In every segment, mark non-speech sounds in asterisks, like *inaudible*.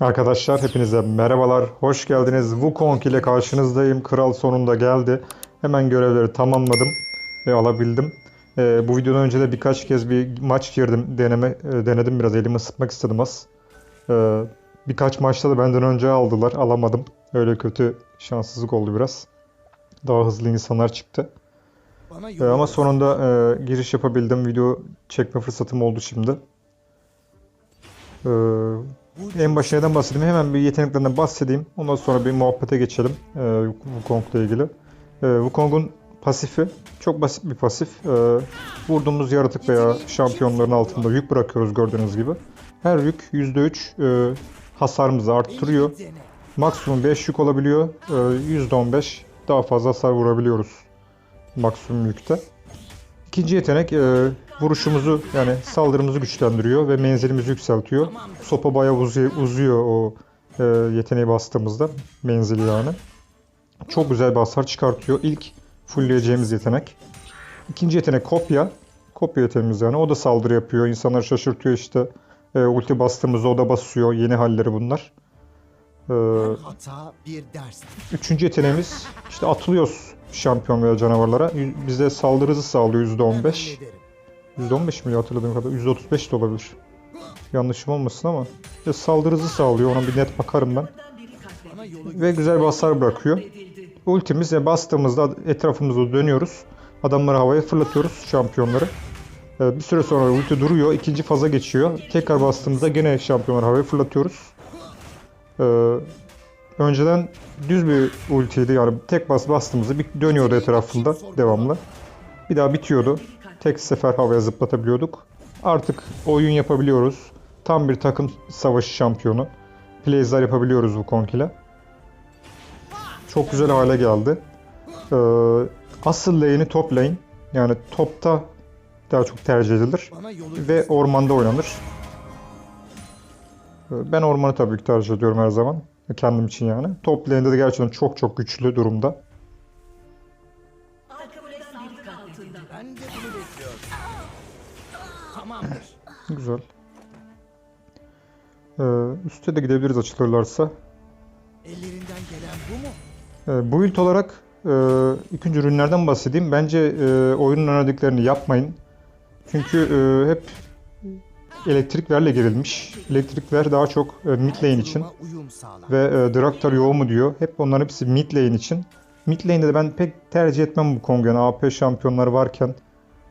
Arkadaşlar hepinize merhabalar, hoş geldiniz. Wukong ile karşınızdayım. Kral sonunda geldi. Hemen görevleri tamamladım ve alabildim. Ee, bu videodan önce de birkaç kez bir maç girdim, deneme e, denedim biraz elimi ısıtmak istedim az. Ee, birkaç maçta da benden önce aldılar, alamadım. Öyle kötü şanssızlık oldu biraz. Daha hızlı insanlar çıktı. Yol ama sonunda e, giriş yapabildim. Video çekme fırsatım oldu şimdi. Ee, Bu en başta neden bahsedeyim? Hemen bir yeteneklerinden bahsedeyim. Ondan sonra bir muhabbete geçelim e, Wukong'la ilgili. E, Wukong'un pasifi çok basit bir pasif. E, vurduğumuz yaratık veya şampiyonların altında yük bırakıyoruz gördüğünüz gibi. Her yük %3 e, hasarımızı arttırıyor. Maksimum 5 yük olabiliyor. E, %15 daha fazla hasar vurabiliyoruz maksimum yükte. İkinci yetenek e, vuruşumuzu yani saldırımızı güçlendiriyor ve menzilimizi yükseltiyor. Sopa bayağı uzuyor, uzuyor o e, yeteneği bastığımızda menzili yani. Çok güzel bir hasar çıkartıyor. İlk fullleyeceğimiz yetenek. İkinci yetenek kopya. Kopya yeteneğimiz yani. O da saldırı yapıyor. İnsanları şaşırtıyor işte. E, ulti bastığımızda o da basıyor. Yeni halleri bunlar. E. Üçüncü yeteneğimiz işte atılıyoruz şampiyon veya canavarlara. Bize saldırı hızı sağlıyor %15. %15 mi hatırladığım kadar? %35 de olabilir. Yanlışım olmasın ama. İşte saldırı hızı sağlıyor. Ona bir net bakarım ben. Ve güzel bir hasar bırakıyor. Ultimize bastığımızda etrafımızda dönüyoruz. Adamları havaya fırlatıyoruz şampiyonları. Bir süre sonra ulti duruyor. ikinci faza geçiyor. Tekrar bastığımızda gene şampiyonları havaya fırlatıyoruz. Ee, önceden düz bir ultiydi. Yani tek bas bastığımızda bir dönüyordu etrafında devamlı. Bir daha bitiyordu. Tek sefer havaya zıplatabiliyorduk. Artık oyun yapabiliyoruz. Tam bir takım savaşı şampiyonu. Plays'ler yapabiliyoruz bu ile. Çok güzel hale geldi. Ee, asıl lane'i top lane. Yani topta daha çok tercih edilir. Ve ormanda oynanır. Ee, Ben ormanı tabii ki tercih ediyorum her zaman. Kendim için yani. Top lane'de de gerçekten çok çok güçlü durumda. Ben de bunu bekliyorum. Tamamdır. Güzel. Ee, üste de gidebiliriz açılırlarsa. Ellerinden gelen bu mu? Ee, build olarak e, ilk önce ürünlerden bahsedeyim. Bence e, oyunun önerdiiklerini yapmayın. Çünkü e, hep elektriklerle girilmiş. Elektrikler daha çok e, mid lane için ve e, Draktar yoğu mu diyor. Hep onların hepsi mid lane için. Mid lane'de de ben pek tercih etmem bu Kong'u. Yani AP şampiyonları varken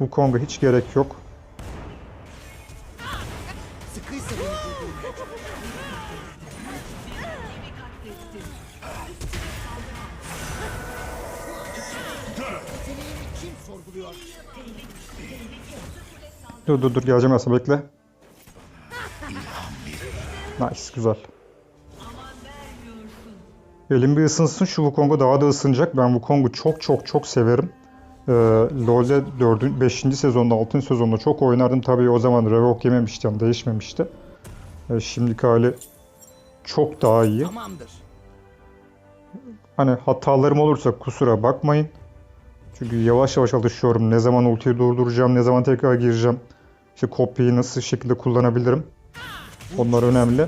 bu Kong'a hiç gerek yok. Dur dur dur geleceğim aslında bekle. Nice güzel. Elim bir ısınsın şu Wukong'u daha da ısınacak. Ben Wukong'u çok çok çok severim. Ee, LoL'de 4. 5. sezonda 6. sezonda çok oynardım. Tabii o zaman revoke yememişti yani değişmemişti. Ee, şimdiki hali çok daha iyi. Tamamdır. Hani hatalarım olursa kusura bakmayın. Çünkü yavaş yavaş alışıyorum. Ne zaman ultiyi durduracağım, ne zaman tekrar gireceğim. İşte kopyayı nasıl şekilde kullanabilirim. Onlar önemli.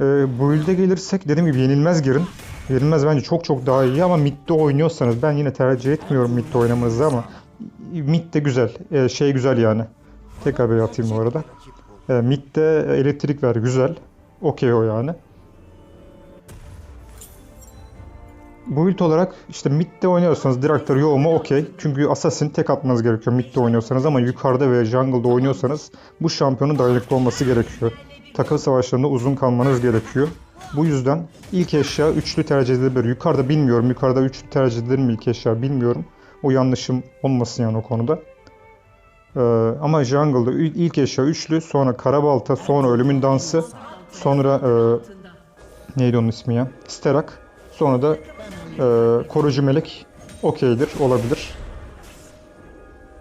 Ee, build'e gelirsek dediğim gibi yenilmez girin. Yenilmez bence çok çok daha iyi ama mid'de oynuyorsanız ben yine tercih etmiyorum mid'de oynamanızı ama mid de güzel. Ee, şey güzel yani. Tekrar bir atayım bu arada. Ee, mid'de elektrik ver güzel. Okey o yani. Build olarak işte midde oynuyorsanız Director yoğu mu okey. Çünkü Assassin tek atmanız gerekiyor midde oynuyorsanız ama yukarıda ve jungle'da oynuyorsanız bu şampiyonun dayanıklı olması gerekiyor. Takım savaşlarında uzun kalmanız gerekiyor. Bu yüzden ilk eşya üçlü tercih edilebilir. Yukarıda bilmiyorum. Yukarıda üçlü tercih edilir mi ilk eşya bilmiyorum. O yanlışım olmasın yani o konuda. Ee, ama jungle'da il- ilk eşya üçlü, sonra karabalta, sonra ölümün dansı, sonra e, neydi onun ismi ya? Sterak, sonra da ee, korucu melek okeydir, olabilir.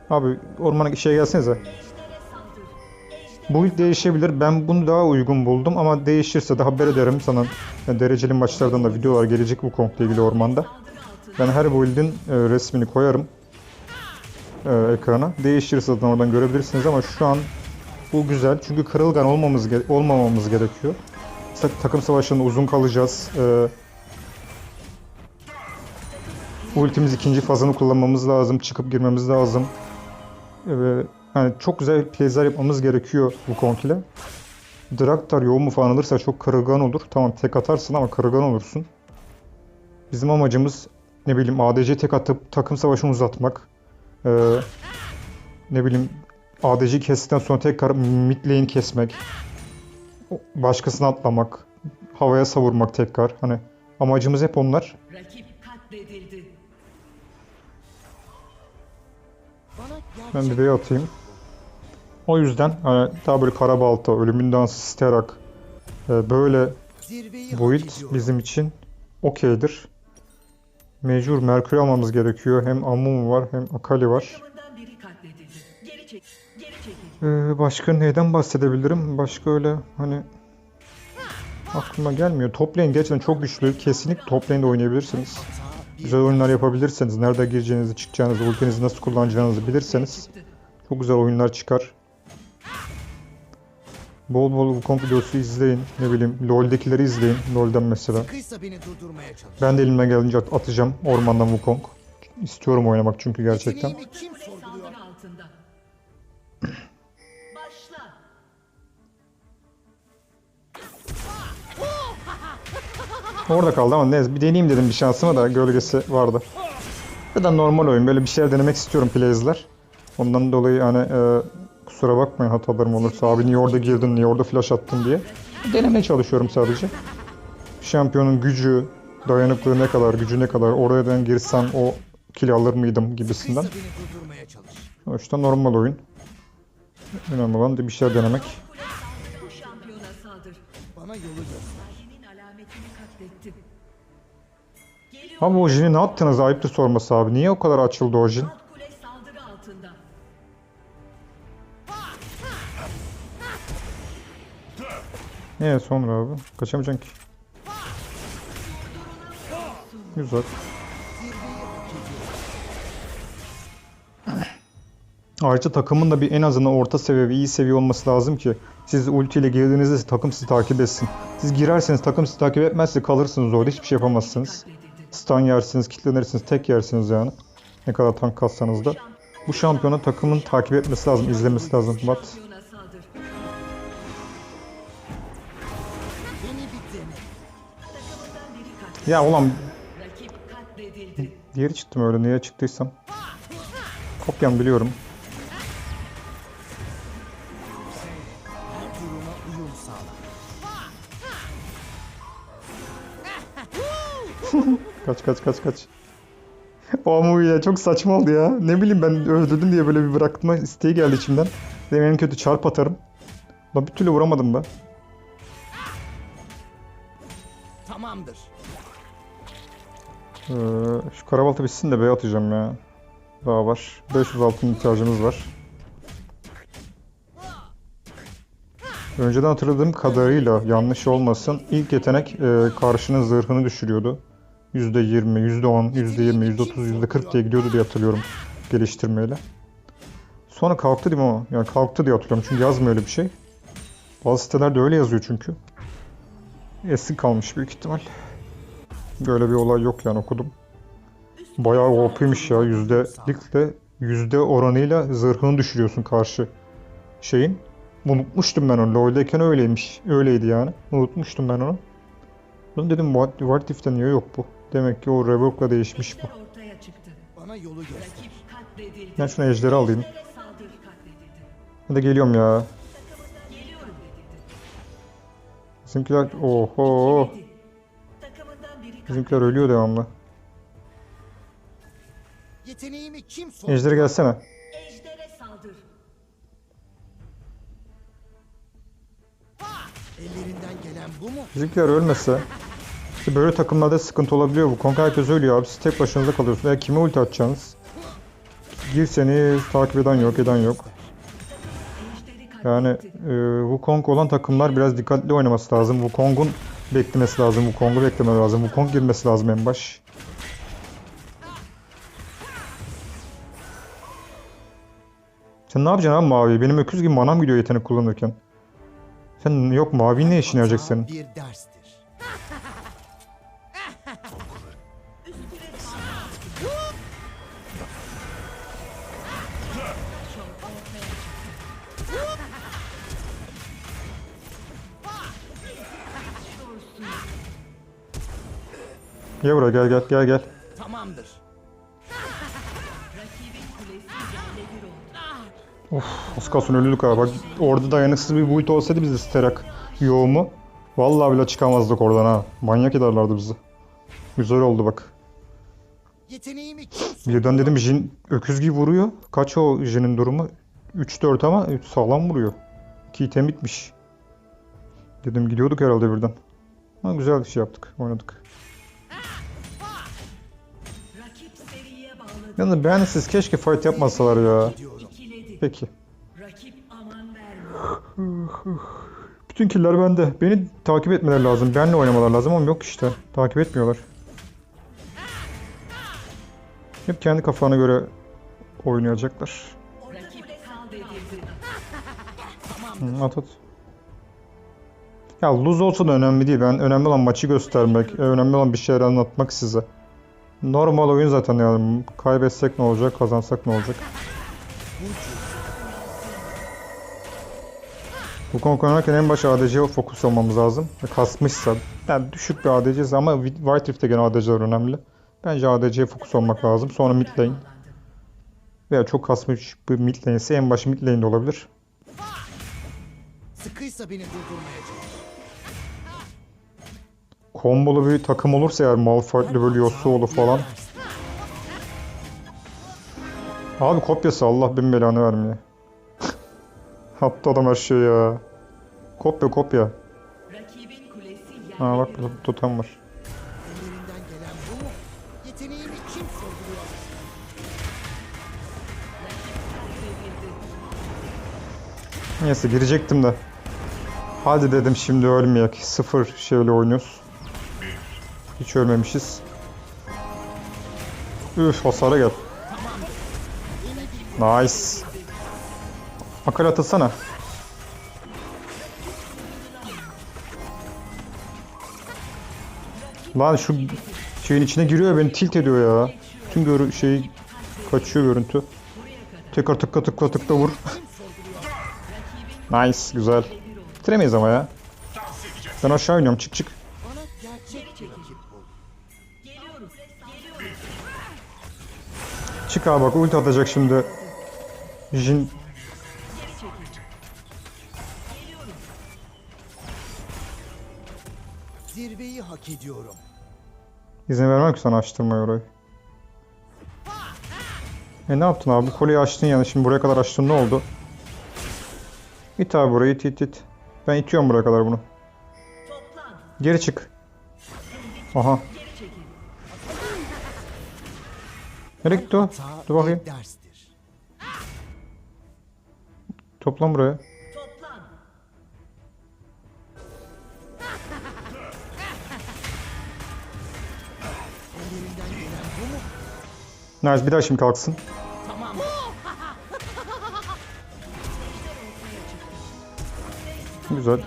Abi ormana şey gelsenize. Bu değişebilir. Ben bunu daha uygun buldum ama değişirse de haber ederim sana. Yani dereceli maçlardan da videolar gelecek bu komple ilgili ormanda. Ben her build'in e, resmini koyarım e, ekrana. Değişirse zaten oradan görebilirsiniz ama şu an bu güzel. Çünkü kırılgan olmamız ge- olmamamız gerekiyor. ta- takım savaşında uzun kalacağız. Ee, ultimiz ikinci fazını kullanmamız lazım. Çıkıp girmemiz lazım. Ve yani çok güzel plays'ler yapmamız gerekiyor bu konk ile. Draktar yoğun mu falan alırsa çok kırılgan olur. Tamam tek atarsın ama kırılgan olursun. Bizim amacımız ne bileyim ADC tek atıp takım savaşını uzatmak. Ee, ne bileyim ADC kestikten sonra tekrar mid lane kesmek. Başkasına atlamak. Havaya savurmak tekrar. Hani amacımız hep onlar. Ben bir B'ye atayım. O yüzden hani daha böyle karabalta, ölümün dansı, sterak e, böyle build bizim için okeydir. Mecbur Merkür almamız gerekiyor. Hem Amumu var hem Akali var. Ee, başka neyden bahsedebilirim? Başka öyle hani aklıma gelmiyor. Top lane gerçekten çok güçlü. Kesinlikle top lane'de oynayabilirsiniz. Güzel oyunlar yapabilirseniz, nerede gireceğinizi, çıkacağınızı, ultinizi nasıl kullanacağınızı bilirseniz çok güzel oyunlar çıkar. Bol bol bu komp videosu izleyin. Ne bileyim LoL'dekileri izleyin. LoL'den mesela. Ben de elimden gelince at- atacağım ormandan Wukong. İstiyorum oynamak çünkü gerçekten. *clears throat* Orada kaldı ama neyse bir deneyeyim dedim bir şansıma da gölgesi vardı. Zaten normal oyun. Böyle bir şeyler denemek istiyorum plays'ler. Ondan dolayı hani e, kusura bakmayın hatalarım olursa. Abi niye orada girdin, niye orada flash attın diye. Denemeye çalışıyorum sadece. Şampiyonun gücü, dayanıklığı ne kadar, gücü ne kadar, oradan girsem o kill alır mıydım gibisinden. Çalış. Sonuçta normal oyun. Önemli olan bir şeyler denemek. Abi o ne yaptınız ayıptır sorması abi. Niye o kadar açıldı o Jin? Niye sonra abi? Kaçamayacaksın ki. Güzel. Ayrıca takımın da bir en azından orta seviye ve iyi seviye olması lazım ki siz ulti ile girdiğinizde takım sizi takip etsin. Siz girerseniz takım sizi takip etmezse kalırsınız orada hiçbir şey yapamazsınız. Stun yersiniz, kilitlenirsiniz, tek yersiniz yani. Ne kadar tank kassanız da. Bu şampiyonu takımın takip etmesi lazım, izlemesi lazım. Bat. Ya ulan diğeri çıktım öyle niye çıktıysam. Kopyam biliyorum. *laughs* Kaç kaç kaç kaç. O ama ya çok saçma oldu ya. Ne bileyim ben öldürdüm diye böyle bir bırakma isteği geldi içimden. Dedim en kötü çarp atarım. Lan bir türlü vuramadım ben. Tamamdır. Ee, şu karabalta bitsin de B'ye atacağım ya. Daha var. 500 altın ihtiyacımız var. Önceden hatırladığım kadarıyla yanlış olmasın ilk yetenek e, karşının zırhını düşürüyordu. %20, %10, %20, %30, %40 diye gidiyordu diye hatırlıyorum geliştirmeyle. Sonra kalktı değil mi o? Yani kalktı diye hatırlıyorum çünkü yazmıyor öyle bir şey. Bazı sitelerde öyle yazıyor çünkü. Eski kalmış büyük ihtimal. Böyle bir olay yok yani okudum. Bayağı OP'ymiş ya yüzdelikle yüzde oranıyla zırhını düşürüyorsun karşı şeyin. Unutmuştum ben onu. LoL'deyken öyleymiş. Öyleydi yani. Unutmuştum ben onu. Ben dedim what, what if'te niye yok bu? Demek ki o revoke'la değişmiş bu. Bana yolu göster. Rakip katledildi. Ben şuna ejderi alayım. Hadi geliyorum ya. Bizimkiler oho. Bizimkiler ölüyor devamlı. Yeteneğimi kim sorguluyor? Ejderi gelsene. Ejder'e saldır. Ellerinden gelen bu mu? Bizimkiler ölmese işte böyle takımlarda sıkıntı olabiliyor bu. Konka herkes ölüyor abi. Siz tek başınıza kalıyorsunuz. Ya kime ulti atacaksınız? Girseniz takip eden yok, eden yok. Yani e, Wukong olan takımlar biraz dikkatli oynaması lazım. Wukong'un beklemesi lazım. Wukong'u beklemeleri lazım. Wukong girmesi lazım en baş. Sen ne yapacaksın abi mavi? Benim öküz gibi manam gidiyor yetenek kullanırken. Sen yok mavi ne işine yarayacak senin? Bir derstir. Gel buraya gel gel gel gel. Tamamdır. Oldu. Az kalsın abi. Bak orada dayanıksız bir build olsaydı bizde Sterak yoğumu. Vallahi bile çıkamazdık oradan ha. Manyak ederlerdi bizi. Güzel oldu bak. Yeteneğimi? Birden dedim Jin öküz gibi vuruyor. Kaç o Jin'in durumu? 3-4 ama sağlam vuruyor. Ki item bitmiş. Dedim gidiyorduk herhalde birden. Ama güzel bir şey yaptık. Oynadık. Yalnız beğensiz keşke fight yapmasalar ya. Peki. *sighs* Bütün killer bende. Beni takip etmeleri lazım. Benle oynamalar lazım ama yok işte. Takip etmiyorlar. Hep kendi kafana göre oynayacaklar. *laughs* Hı, at at. Ya lose olsa da önemli değil. Ben önemli olan maçı göstermek, e, önemli olan bir şeyler anlatmak size. Normal oyun zaten yani. Kaybetsek ne olacak, kazansak ne olacak? Bu konu oynarken en başta ADC'ye fokus olmamız lazım. Kasmışsa, yani düşük bir ADC'si ama White Rift'te gene ADC'ler önemli. Bence ADC'ye fokus olmak lazım. Sonra mid lane. Veya çok kasmış bir mid lane ise en başı mid lane'de olabilir. Sıkıysa beni durdurmaya. Kombolu bir takım olursa eğer Malphite'li böyle Yasuo'lu falan. Abi kopyası Allah bin belanı vermiyor. *laughs* Yaptı adam her şey ya. Kopya kopya. Ha bak burada var. Neyse girecektim de. Hadi dedim şimdi ölmeyek. Sıfır şeyle oynuyoruz. Hiç ölmemişiz. Üf hasara gel. Nice. Akal atasana. Lan şu şeyin içine giriyor beni tilt ediyor ya. Tüm görü şey kaçıyor görüntü. Tekrar tıkla tıkla tıkla vur. *laughs* nice güzel. Bitiremeyiz ama ya. Ben aşağı iniyorum çık çık. Çık abi bak ulti atacak şimdi. Jin. Zirveyi hak ediyorum. izin vermem ki sana açtırmaya orayı. E ne yaptın abi? Koleyi açtın yani şimdi buraya kadar açtın ne oldu? İt abi burayı it it it. Ben itiyorum buraya kadar bunu. Geri çık. Aha. Nereye gitti o? Dur bakayım. Toplan buraya. Nice bir daha şimdi kalksın. Güzel.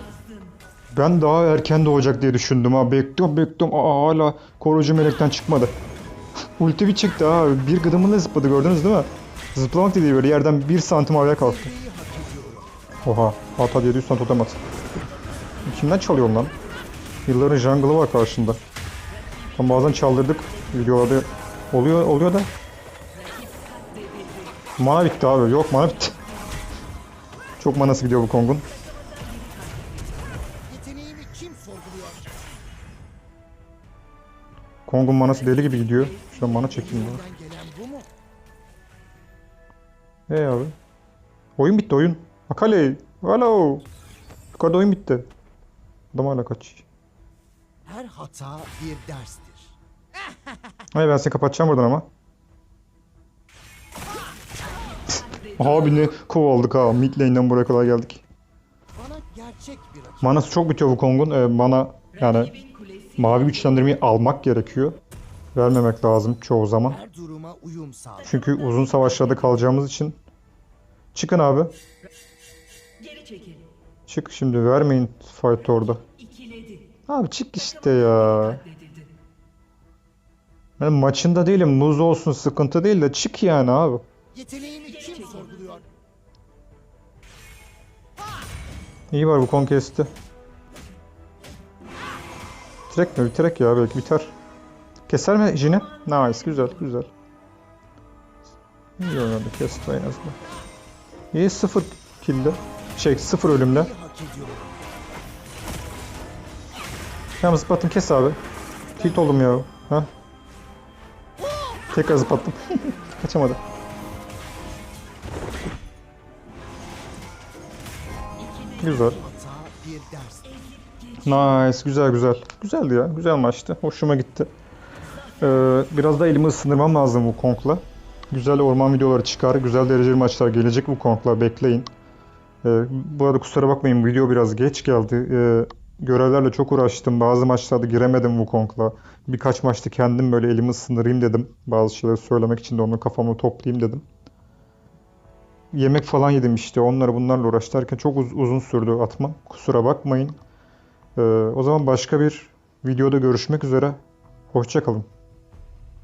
Ben daha erken doğacak diye düşündüm ha. Bekliyorum bekliyorum. Aa hala koruyucu melekten çıkmadı. Ulti bir çıktı ha. Bir gıdımını zıpladı gördünüz değil mi? Zıplamak dediği böyle yerden bir santim havaya kalktı. Oha. At hadi 700 tane totem at. Kimden çalıyorsun lan? Yılların jungle'ı var karşında. Tam bazen çaldırdık. Videolarda oluyor oluyor da. Mana bitti abi. Yok mana bitti. Çok manası gidiyor bu Kong'un. Kong'un manası deli gibi gidiyor. Şuradan mana çekeyim mu? Hey abi. Oyun bitti oyun. Akale. Hello. Yukarıda oyun bitti. Adam hala kaç. Her hata bir derstir. *laughs* Hayır ben seni kapatacağım buradan ama. *laughs* Abi ne kovaldık ha. Mid lane'den buraya kadar geldik. Bana. Manası çok bitiyor bu Kong'un. Ee, bana yani mavi güçlendirmeyi almak gerekiyor. Vermemek lazım çoğu zaman. Her duruma uyum sağla. Çünkü uzun savaşlarda kalacağımız için. Çıkın abi. Çık şimdi vermeyin fight orada. Abi çık işte ya. Ben maçında değilim. Muz olsun sıkıntı değil de çık yani abi. Yeteneğimi kim sorguluyor? İyi var bu konkesti. Bitirek mi? Bitirek ya belki biter. Keser mi Jin'i? Nice güzel güzel. İyi oynadı kesti en azından. İyi sıfır kill'de. Şey sıfır ölümle. Tamam zıplattım kes abi. Tilt oldum ya. Ha? Tekrar zıplattım. *laughs* Kaçamadı. Güzel. Nice. Güzel güzel. Güzeldi ya. Güzel maçtı. Hoşuma gitti. Ee, biraz da elimi ısındırmam lazım bu Kong'la. Güzel orman videoları çıkar. Güzel dereceli maçlar gelecek bu Kong'la. Bekleyin. Ee, bu arada kusura bakmayın video biraz geç geldi. Ee, görevlerle çok uğraştım. Bazı maçlarda giremedim Wukong'la. Birkaç maçta kendim böyle elimi ısındırayım dedim. Bazı şeyleri söylemek için de onu kafamı toplayayım dedim. Yemek falan yedim işte. Onları bunlarla uğraştırırken çok uz- uzun sürdü atmam. Kusura bakmayın. Ee, o zaman başka bir videoda görüşmek üzere. Hoşça kalın.